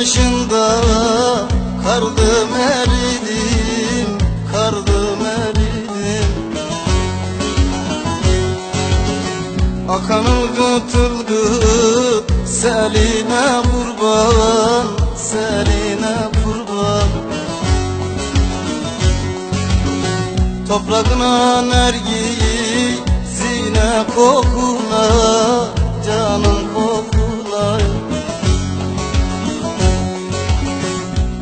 başında Kardım eridim, kardım eridim. Akan ılgıtılgı seline kurban Seline kurban. Toprağına nergiyi zine kokuna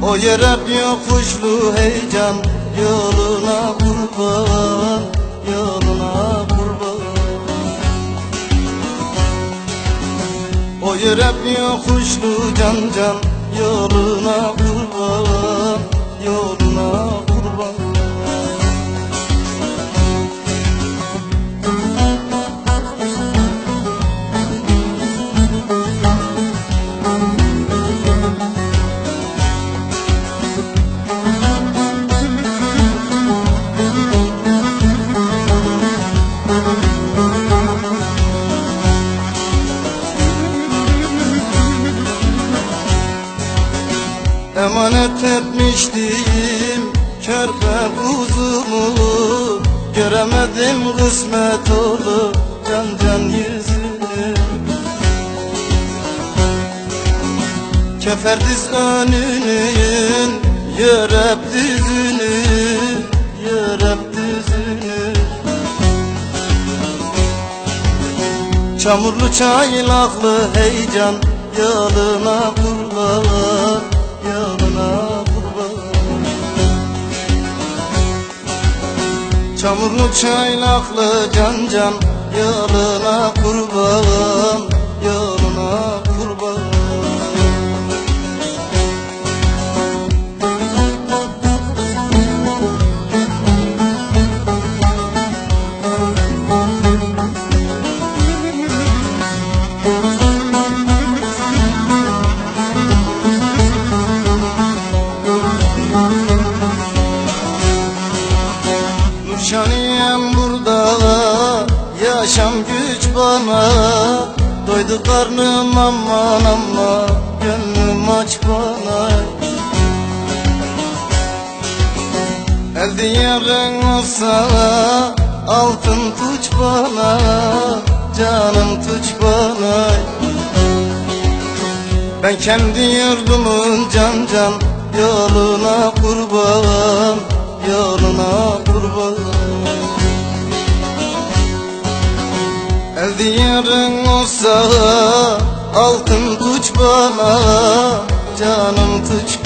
O hep yokuşlu heyecan Yoluna kurban Yoluna kurban. O hep yokuşlu can can Yoluna kurban Yoluna kurban Emanet etmiştim körpe kuzumu. Göremedim kısmet oldu can yüzünü. Keferdiz önünün Yörep düzünü Yörep düzünü. Çamurlu çaylaklı heyecan Yoluna kurban Çamurlu çaylaklı can can Yoluna kurban Yaşam güç bana Doydu karnım aman ama Gönlüm aç bana. El diyarın olsa Altın tuç bana Canım tuç bana. Ben kendi yurdumun can can Yoluna kurban Yoluna kurban diyarın olsa Altın tuç bana Canım tuç